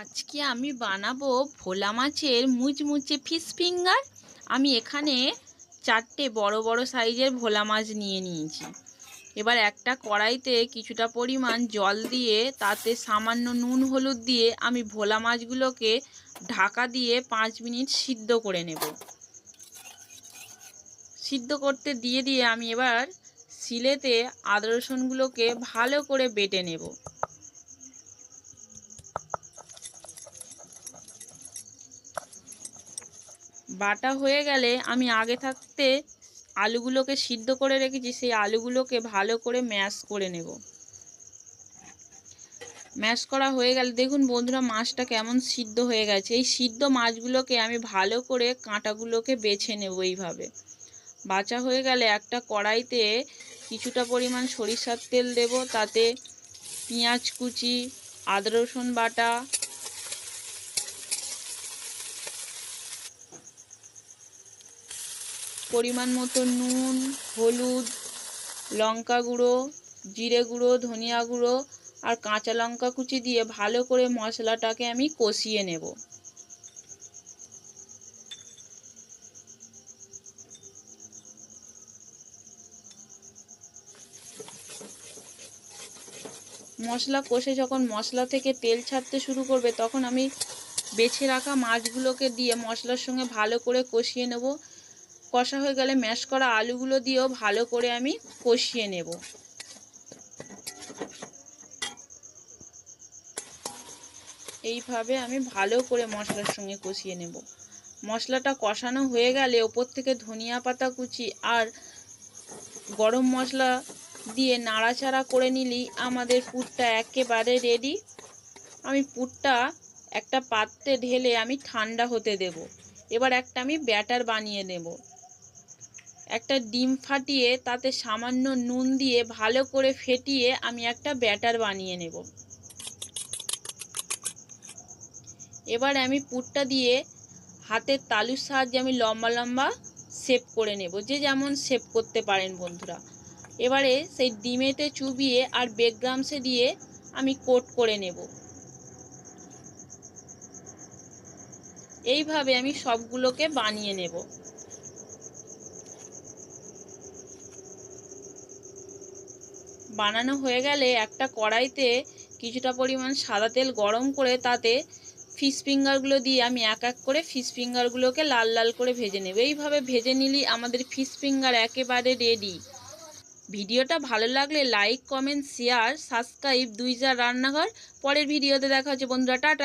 আজকে আমি বানাবো ভোলা মাছের মুচমুচে ফিশ ফিঙ্গার। আমি এখানে চারটে বড় বড় সাইজের ভোলা মাছ নিয়ে নিয়েছি। এবার একটা কড়াইতে কিছুটা পরিমাণ জল দিয়ে, তাতে সামান্য নুন হলুদ দিয়ে আমি ভোলা মাছগুলোকে ঢাকা দিয়ে পাঁচ মিনিট সিদ্ধ করে নেব। সিদ্ধ করতে দিয়ে দিয়ে আমি এবার শিলেতে আদা রসুনগুলোকে ভালো করে বেটে নেব। বাটা হয়ে গেলে আমি আগে থাকতে আলুগুলোকে সিদ্ধ করে রেখেছি, সেই আলুগুলোকে ভালো করে ম্যাশ করে নেব। ম্যাশ করা হয়ে গেলে, দেখুন বন্ধুরা মাছটা কেমন সিদ্ধ হয়ে গেছে। এই সিদ্ধ মাছগুলোকে আমি ভালো করে কাঁটাগুলোকে বেছে নেব এইভাবে। বাছা হয়ে গেলে একটা কড়াইতে কিছুটা পরিমাণ সরিষার তেল দেব, তাতে পেঁয়াজ কুচি, আদা রসুন বাটা পরিমাণ মতো নুন, হলুদ, লঙ্কা গুঁড়ো, জিরে গুঁড়ো, ধনিয়া গুঁড়ো আর কাঁচা লঙ্কা কুচি দিয়ে ভালো করে মশলাটাকে আমি কষিয়ে নেব। মশলা কষে যখন মশলা থেকে তেল ছাড়তে শুরু করবে, তখন আমি বেছে রাখা মাছগুলোকে দিয়ে মশলার সঙ্গে ভালো করে কষিয়ে নেব। কষা হয়ে গেলে ম্যাশ করা আলুগুলো দিয়েও ভালো করে আমি কষিয়ে নেব। এইভাবে আমি ভালো করে মশলার সঙ্গে কষিয়ে নেব। মশলাটা কষানো হয়ে গেলে ওপর থেকে ধনিয়া পাতা কুচি আর গরম মশলা দিয়ে নাড়াচাড়া করে নিলেই আমাদের পুরটা একেবারে রেডি আমি পুরটা একটা পাত্রে ঢেলে আমি ঠান্ডা হতে দেব। এবার একটা আমি ব্যাটার বানিয়ে নেব। একটা ডিম ফাটিয়ে তাতে সামান্য নুন দিয়ে ভালো করে ফেটিয়ে আমি একটা ব্যাটার বানিয়ে নেব। এবার আমি পুরটা দিয়ে হাতের তালুর সাহায্যে আমি লম্বা লম্বা শেপ করে নেব, যে যেমন শেপ করতে পারেন বন্ধুরা। এবারে সেই ডিমেতে চুবিয়ে আর বেগগ্রামসে দিয়ে আমি কোট করে নেব। এইভাবে আমি সবগুলোকে বানিয়ে নেব। বানানো হয়ে গেলে একটা কড়াইতে কিছুটা পরিমাণ সাদা তেল গরম করে তাতে ফিশ ফিঙ্গারগুলো দিয়ে আমি এক এক করে ফিশ ফিঙ্গারগুলোকে লাল লাল করে ভেজে নেব। এইভাবে ভেজে নিলি আমাদের ফিশ ফিঙ্গার একেবারে রেডি ভিডিওটা ভালো লাগলে লাইক কমেন্ট শেয়ার সাবস্ক্রাইব দুই যা রান্নাঘর। পরের ভিডিওতে দেখা হচ্ছে। বন্ধুরা, টাটা।